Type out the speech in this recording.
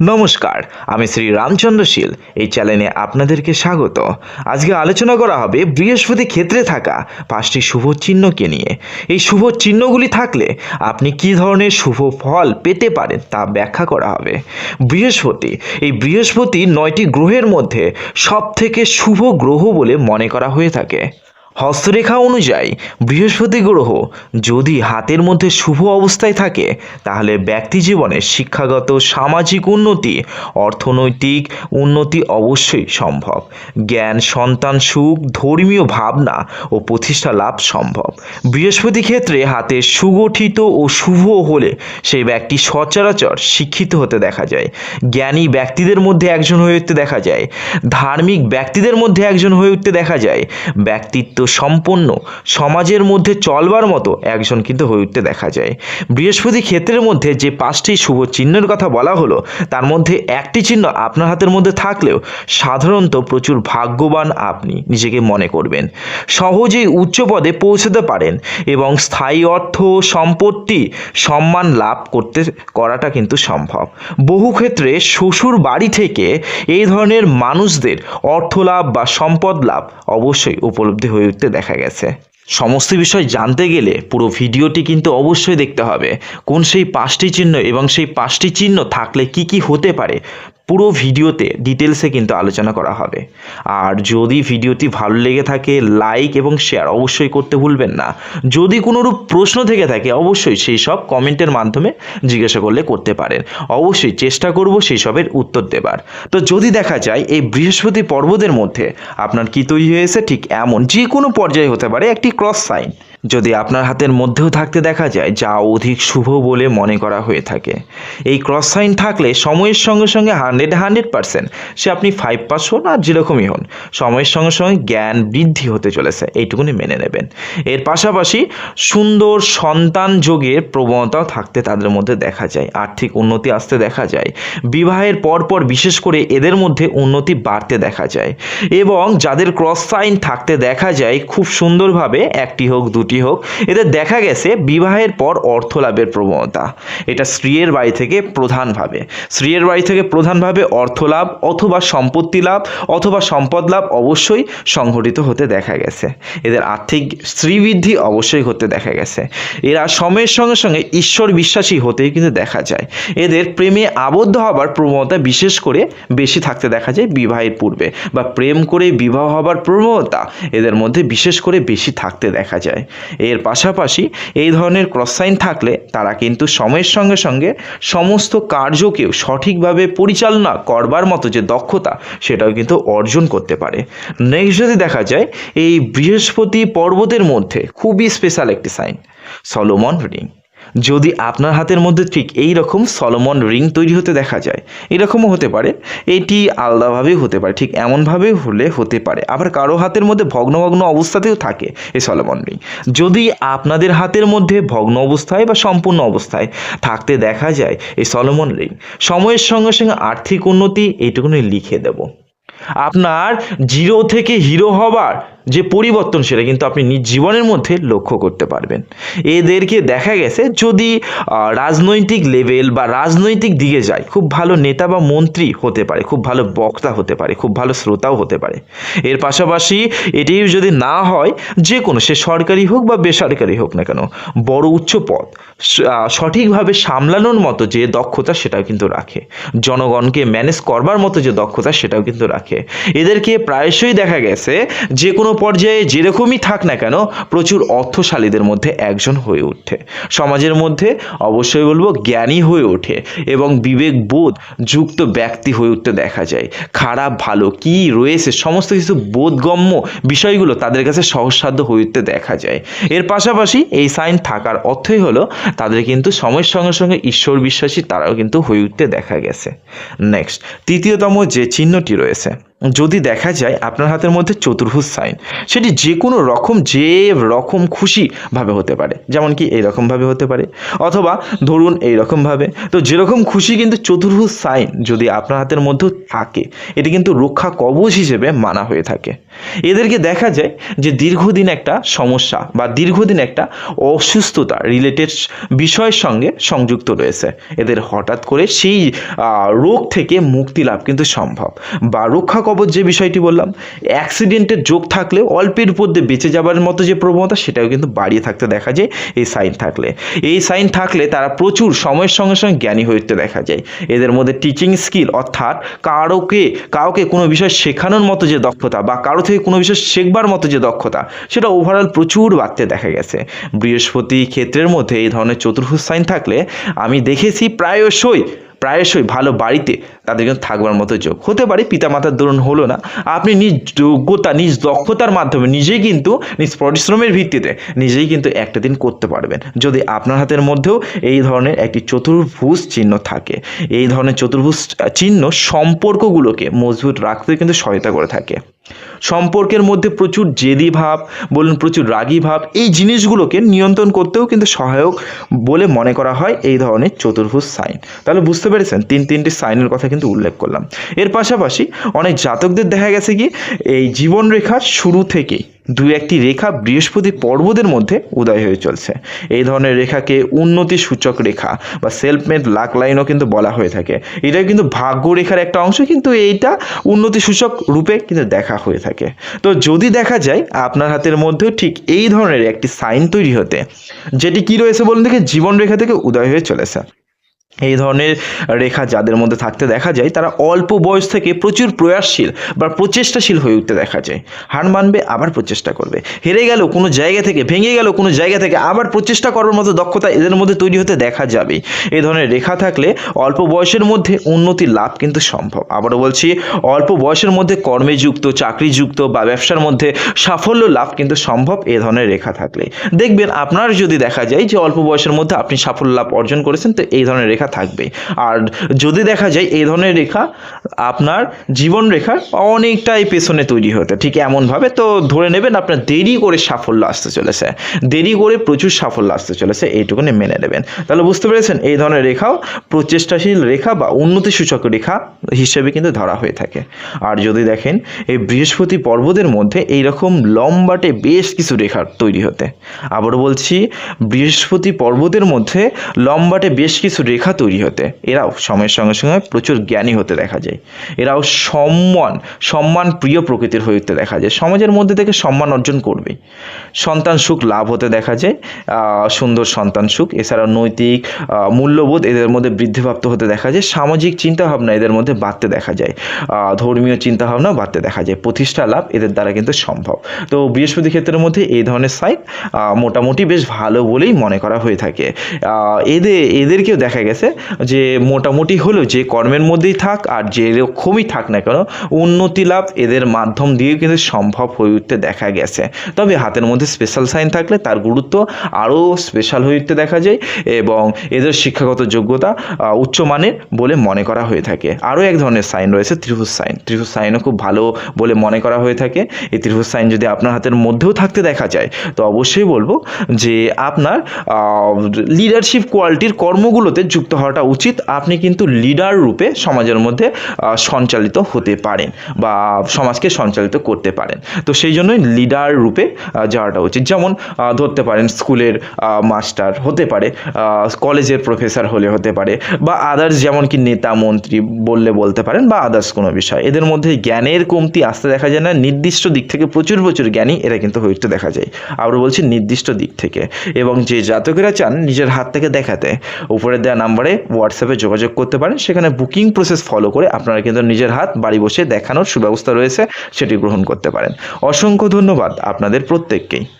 নমস্কার, আমি শ্রী রামচন্দ্র শীল। এই চ্যানেলে আপনাদেরকে স্বাগত। আজকে আলোচনা করা হবে বৃহস্পতি ক্ষেত্রে থাকা পাঁচটি শুভ চিহ্নকে নিয়ে। এই শুভ চিহ্নগুলি থাকলে আপনি কী ধরনের শুভ ফল পেতে পারেন তা ব্যাখ্যা করা হবে। বৃহস্পতি, এই বৃহস্পতি নয়টি গ্রহের মধ্যে সব থেকে শুভ গ্রহ বলে মনে করা হয়ে থাকে। হস্তরেখা অনুযায়ী বৃহস্পতি গ্রহ যদি হাতের মধ্যে শুভ অবস্থায় থাকে, তাহলে ব্যক্তি জীবনে শিক্ষাগত সামাজিক উন্নতি, অর্থনৈতিক উন্নতি অবশ্যই সম্ভব। জ্ঞান, সন্তান, সুখ, ধর্মীয় ভাবনা ও প্রতিষ্ঠা লাভ সম্ভব। বৃহস্পতি ক্ষেত্রে হাতে সুগঠিত ও শুভ হলে সেই ব্যক্তি সচরাচর শিক্ষিত হতে দেখা যায়। জ্ঞানী ব্যক্তিদের মধ্যে একজন হয়ে উঠতে দেখা যায়। ধার্মিক ব্যক্তিদের মধ্যে একজন হয়ে উঠতে দেখা যায়। ব্যক্তিত্ব সম্পন্ন সমাজের মধ্যে চলবার মতো একজন কিন্তু হয়ে উঠতে দেখা যায়। বৃহস্পতি ক্ষেত্রের মধ্যে যে পাঁচটি শুভ চিহ্নের কথা বলা হলো, তার মধ্যে একটি চিহ্ন আপনার হাতের মধ্যে থাকলেও সাধারণত প্রচুর ভাগ্যবান আপনি নিজেকে মনে করবেন। সহজেই উচ্চ পদে পৌঁছতে পারেন এবং স্থায়ী অর্থ, সম্পত্তি, সম্মান লাভ করতে, করাটা কিন্তু সম্ভব। বহু ক্ষেত্রে শ্বশুর বাড়ি থেকে এই ধরনের মানুষদের অর্থ লাভ বা সম্পদ লাভ অবশ্যই উপলব্ধি হয়ে উঠতে দেখা গেছে। সমস্ত বিষয় জানতে গেলে পুরো ভিডিওটি কিন্তু অবশ্যই দেখতে হবে। কোন সেই পাঁচটি চিহ্ন এবং সেই পাঁচটি চিহ্ন থাকলে কি কি হতে পারে পুরো ভিডিওতে ডিটেলসে কিন্তু আলোচনা করা হবে। আর যদি ভিডিওটি ভালো লেগে থাকে লাইক এবং শেয়ার অবশ্যই করতে ভুলবেন না। যদি কোনোরূপ প্রশ্ন থেকে থাকে, অবশ্যই সেই সব কমেন্টের মাধ্যমে জিজ্ঞাসা করলে করতে পারেন। অবশ্যই চেষ্টা করব সেই সবের উত্তর দেবার। তো যদি দেখা যায়, এই বৃহস্পতি পর্বদের মধ্যে আপনার কি তৈরি হয়েছে, ঠিক এমন যে কোনো পর্যায়ে হতে পারে একটি ক্রস সাইন যদি আপনার হাতের মধ্যেও থাকতে দেখা যায়, যা অধিক শুভ বলে মনে করা হয়ে থাকে। এই ক্রস সাইন থাকলে সময়ের সঙ্গে সঙ্গে হান্ড্রেড হান্ড্রেড পার্সেন্ট সে আপনি ফাইভ পাস হন আর যেরকমই হন, সময়ের সঙ্গে সঙ্গে জ্ঞান বৃদ্ধি হতে চলেছে, এইটুকুনি মেনে নেবেন। এর পাশাপাশি সুন্দর সন্তান যোগের প্রবণতাও থাকতে তাদের মধ্যে দেখা যায়, আর্থিক উন্নতি আসতে দেখা যায়, বিবাহের পরপর বিশেষ করে এদের মধ্যে উন্নতি বাড়তে দেখা যায় এবং যাদের ক্রস সাইন থাকতে দেখা যায়, খুব সুন্দরভাবে একটি হোক, দুটি হোক এদের দেখা গেছে বিবাহের পর অর্থ লাভের প্রবণতা। এটা স্ত্রীর বাড়ি থেকে প্রধানভাবে স্ত্রীর বাড়ি থেকে প্রধানভাবে অর্থ লাভ অথবা সম্পত্তি লাভ অথবা সম্পদ লাভ অবশ্যই সংঘটিত হতে দেখা গেছে। এদের আর্থিক শ্রীবৃদ্ধি অবশ্যই হতে দেখা গেছে। এরা সময়ের সঙ্গে সঙ্গে ঈশ্বর বিশ্বাসী হতে কিন্তু দেখা যায়। এদের প্রেমে আবদ্ধ হবার প্রবণতা বিশেষ করে বেশি থাকতে দেখা যায় বিবাহের পূর্বে বা প্রেম করে বিবাহ হবার প্রবণতা এদের মধ্যে বিশেষ করে বেশি থাকতে দেখা যায়। এর পাশাপাশি এই ধরনের ক্রস সাইন থাকলে তারা কিন্তু সময়ের সঙ্গে সঙ্গে সমস্ত কার্যকেও সঠিকভাবে পরিচালনা করবার মতো যে দক্ষতা, সেটাও কিন্তু অর্জন করতে পারে। নেক্সট যদি দেখা যায়, এই বৃহস্পতি পর্বতের মধ্যে খুবই স্পেশাল একটি সাইন সলোমন রিং যদি আপনার হাতের মধ্যে ঠিক এই রকম সলোমন রিং তৈরি হতে দেখা যায়, এরকমও হতে পারে। এটি আলাদাভাবেও হতে পারে, ঠিক এমনভাবে হলে হতে পারে। আবার কারও হাতের মধ্যে ভগ্ন ভগ্ন অবস্থাতেও থাকে এই সলোমন রিং। যদি আপনাদের হাতের মধ্যে ভগ্ন অবস্থায় বা সম্পূর্ণ অবস্থায় থাকতে দেখা যায় এই সলোমন রিং, সময়ের সঙ্গে সঙ্গে আর্থিক উন্নতি এইটুকুনি লিখে দেব। আপনার জিরো থেকে হিরো হবার যে পরিবর্তন সেটা কিন্তু আপনি নিজ জীবনের মধ্যে লক্ষ্য করতে পারবেন। এদেরকে দেখা গেছে যদি রাজনৈতিক লেভেল বা রাজনৈতিক দিকে যায় খুব ভালো নেতা বা মন্ত্রী হতে পারে, খুব ভালো বক্তা হতে পারে, খুব ভালো শ্রোতাও হতে পারে। এর পাশাপাশি এটি যদি না হয় যে কোনো সে সরকারি হোক বা বেসরকারি হোক না কেন, বড় উচ্চ পদ সঠিকভাবে সামলানোর মতো যে দক্ষতা সেটাও কিন্তু রাখে। জনগণকে ম্যানেজ করবার মতো যে দক্ষতা সেটাও কিন্তু রাখে। এদেরকে প্রায়শই দেখা গেছে যে কোনো পর্যায়ে যেরকমই থাক না কেন প্রচুর অর্থশালীদের মধ্যে একজন হয়ে ওঠে। সমাজের মধ্যে অবশ্যই বলব জ্ঞানী হয়ে ওঠে এবং বিবেক বোধ যুক্ত ব্যক্তি হয়ে উঠতে দেখা যায়। খারাপ, ভালো, কি রয়েছে, সমস্ত কিছু বোধগম্য বিষয়গুলো তাদের কাছে সহজসাধ্য হয়ে উঠতে দেখা যায়। এর পাশাপাশি এই সাইন থাকার অর্থই হলো তাদের কিন্তু সময়ের সঙ্গে সঙ্গে ঈশ্বর বিশ্বাসী তারাও কিন্তু হয়ে উঠতে দেখা গেছে। নেক্সট, তৃতীয়তম যে চিহ্নটি রয়েছে যদি দেখা যায় আপনার হাতের মধ্যে চতুর্ভুজ সাইন সেটি যে কোনো রকম যে রকম খুশিভাবে হতে পারে। যেমন কি এইরকমভাবে হতে পারে। অথবা ধরুন এইরকমভাবে তো যেরকম খুশি কিন্তু চতুর্ভুজ সাইন যদি আপনার হাতের মধ্যে থাকে, এটি কিন্তু রক্ষা কবচ হিসেবে মানা হয়ে থাকে। এদেরকে দেখা যায় যে দীর্ঘদিন একটা সমস্যা বা দীর্ঘদিন একটা অসুস্থতা রিলেটেড বিষয়ের সঙ্গে সংযুক্ত রয়েছে। এদের হঠাৎ করে সেই রোগ থেকে মুক্তি লাভ কিন্তু সম্ভব। বা রক্ষা কবচ যে বিষয়টি বললাম অ্যাক্সিডেন্টের যোগ থাকলে, অল্পের উপর দিয়ে বেঁচে যাবার মতো যে প্রবণতা, সেটাও কিন্তু বাড়িয়ে থাকতে দেখা যায়, এই সাইন থাকলে। এই সাইন থাকলে তারা প্রচুর সময়ের সঙ্গে সঙ্গে জ্ঞানী হয়ে উঠতে দেখা যায়। এদের মধ্যে টিচিং স্কিল অর্থাৎ কারোকে, কাউকে কোনো বিষয় শেখানোর মতো যে দক্ষতা বা কারও থেকে কোনো বিষয় শেখবার মতো যে দক্ষতা, সেটা ওভারঅল প্রচুর বাড়তে দেখা গেছে। বৃহস্পতি ক্ষেত্রের মধ্যে এই ধরনের চতুর্ভুজ সাইন থাকলে, আমি দেখেছি প্রায়শই প্রায়শই ভালো বাড়িতে তাদের কিন্তু থাকবার মতো যোগ। হতে পারে পিতামাতার দরুন হলো না। আপনি নিজ যোগ্যতা, নিজ দক্ষতার মাধ্যমে নিজেই কিন্তু, নিজ পরিশ্রমের ভিত্তিতে নিজেই কিন্তু একটা দিন করতে পারবেন। যদি আপনার হাতের মধ্যেও এই ধরনের একটি চতুর্ভুজ চিহ্ন থাকে, এই ধরনের চতুর্ভুজ চিহ্ন সম্পর্কগুলোকে মজবুত রাখতে কিন্তু সহায়তা করে থাকে। সম্পর্কের মধ্যে প্রচুর জেদি ভাব, বলুন প্রচুর রাগী ভাব, এই জিনিসগুলোকে নিয়ন্ত্রণ করতেও কিন্তু সহায়ক বলে মনে করা হয় এই ধরনের চতুর্ভুজ সাইন। তাহলে বুঝতে পেরেছেন, তিন তিনটি সাইনের কথা কিন্তু উল্লেখ করলাম। এর পাশাপাশি অনেক জাতকদের দেখা গেছে কি, এই জীবনরেখার শুরু থেকেই দু একটি রেখা বৃহস্পতি পর্বদের মধ্যে উদয় হয়ে চলছে। এই ধরনের রেখাকে উন্নতি সূচক রেখা বা সেলফ মেড লাক লাইনও কিন্তু বলা হয়ে থাকে। এটা কিন্তু ভাগ্য রেখার একটা অংশ, কিন্তু এইটা উন্নতি সূচক রূপে কিন্তু দেখা হয়ে থাকে। তো যদি দেখা যায়, আপনার হাতের মধ্যেও ঠিক এই ধরনের একটি সাইন তৈরি হতে, যেটি কি রয়েছে বলুন দেখে? জীবন রেখা থেকে উদয় হয়ে চলেছে। এই ধরনের রেখা যাদের মধ্যে থাকতে দেখা যায়, তারা অল্প বয়স থেকে প্রচুর প্রয়াসশীল বা প্রচেষ্টাশীল হয়ে উঠতে দেখা যায়। হার মানবে, আবার প্রচেষ্টা করবে। হেরে গেল কোনো জায়গা থেকে, ভেঙে গেল কোনো জায়গা থেকে, আবার প্রচেষ্টা করার মতো দক্ষতা এদের মধ্যে তৈরি হতে দেখা যাবে। এই ধরনের রেখা থাকলে অল্প বয়সের মধ্যে উন্নতি লাভ কিন্তু সম্ভব। আবারও বলছি, অল্প বয়সের মধ্যে কর্মে যুক্ত চাকরিযুক্ত বা ব্যবসার মধ্যে সাফল্য লাভ কিন্তু সম্ভব এ ধরনের রেখা থাকলে। দেখবেন আপনার যদি দেখা যায় যে অল্প বয়সের মধ্যে আপনি সাফল্য লাভ অর্জন করেছেন, তো এই ধরনের রেখা থাকবে। আর যদি দেখা যায় এই ধরনের রেখা আপনার জীবন রেখার অনেকটাই পেছনে তৈরি হতে ঠিক এমনভাবে তো ধরে নেবেন আপনার দেরি করে সাফল্য আসতে চলেছে। দেরি করে প্রচুর সাফল্য আসতে চলেছে, এইটুকুনি মেনে নেবেন। তাহলে বুঝতে পেরেছেন, এই ধরনের রেখাও প্রচেষ্টাশীল রেখা বা উন্নতি সূচক রেখা হিসেবে কিন্তু ধরা হয়ে থাকে। আর যদি দেখেন, এই বৃহস্পতি পর্বতের মধ্যে এইরকম লম্বাটে বেশ কিছু রেখা তৈরি হতে। আবারও বলছি, বৃহস্পতি পর্বতের মধ্যে লম্বাটে বেশ কিছু রেখা তৈরি হতে, এরাও সময়ের সঙ্গে সঙ্গে প্রচুর জ্ঞানী হতে দেখা যায়। এরাও সম্মান সম্মান প্রিয় প্রকৃতির হয়ে উঠতে দেখা যায়। সমাজের মধ্যে থেকে সম্মান অর্জন করবে। সন্তান সুখ লাভ হতে দেখা যায়। সুন্দর সন্তান সুখ। এছাড়াও নৈতিক মূল্যবোধ এদের মধ্যে বৃদ্ধিপ্রাপ্ত হতে দেখা যায়। সামাজিক চিন্তাভাবনা এদের মধ্যে বাড়তে দেখা যায়। ধর্মীয় চিন্তাভাবনা বাড়তে দেখা যায়। প্রতিষ্ঠা লাভ এদের দ্বারা কিন্তু সম্ভব। তো বৃহস্পতি ক্ষেত্রের মধ্যে এই ধরনের সাইট মোটামুটি বেশ ভালো বলেই মনে করা হয়ে থাকে। এদের এদেরকেও দেখা গেছে যে মোটামুটি হলেও যে কর্মের মধ্যেই থাক আর যে রকমই থাক না কেন, উন্নতি লাভ এদের মাধ্যম দিয়ে কিন্তু সম্ভব হয়ে উঠতে দেখা গেছে। তবে হাতের মধ্যে স্পেশাল সাইন থাকলে তার গুরুত্ব আরও স্পেশাল হয়ে উঠতে দেখা যায় এবং এদের শিক্ষাগত যোগ্যতা উচ্চমানের বলে মনে করা হয়ে থাকে। আরও এক ধরনের সাইন রয়েছে, ত্রিভুজ সাইন ত্রিভুজ সাইনও খুব ভালো বলে মনে করা হয়ে থাকে। এই ত্রিভুজ সাইন যদি আপনার হাতের মধ্যেও থাকতে দেখা যায়, তো অবশ্যই বলব যে আপনার লিডারশিপ কোয়ালিটির কর্মগুলোতে যুক্ত হওয়াটা উচিত। আপনি কিন্তু লিডার রূপে সমাজের মধ্যে সঞ্চালিত হতে পারেন বা সমাজকে সঞ্চালিত করতে পারেন। তো সেই জন্যই লিডার রূপে যাওয়াটা উচিত। যেমন ধরতে পারেন স্কুলের মাস্টার হতে পারে কলেজের প্রফেসর হলে হতে পারে, বা আদার্স যেমন কি নেতা, মন্ত্রী বললে বলতে পারেন, বা আদার্স কোনো বিষয়। এদের মধ্যে জ্ঞানের কমতি আসতে দেখা যায় না, নির্দিষ্ট দিক থেকে প্রচুর প্রচুর জ্ঞানী এরা কিন্তু হয়ে দেখা যায়। আবার বলছি নির্দিষ্ট দিক থেকে। এবং যে জাতকেরা চান নিজের হাত থেকে দেখাতে, উপরে দেওয়া নাম্বারে হোয়াটসঅ্যাপে যোগাযোগ করতে পারেন। সেখানে বুকিং প্রসেস ফলো করে আপনারা কিন্তু নিজের হাত বাড়ি বসে দেখানোর সুব্যবস্থা রয়েছে, সেটি গ্রহণ করতে পারেন। অসংখ্য ধন্যবাদ আপনাদের প্রত্যেককেই।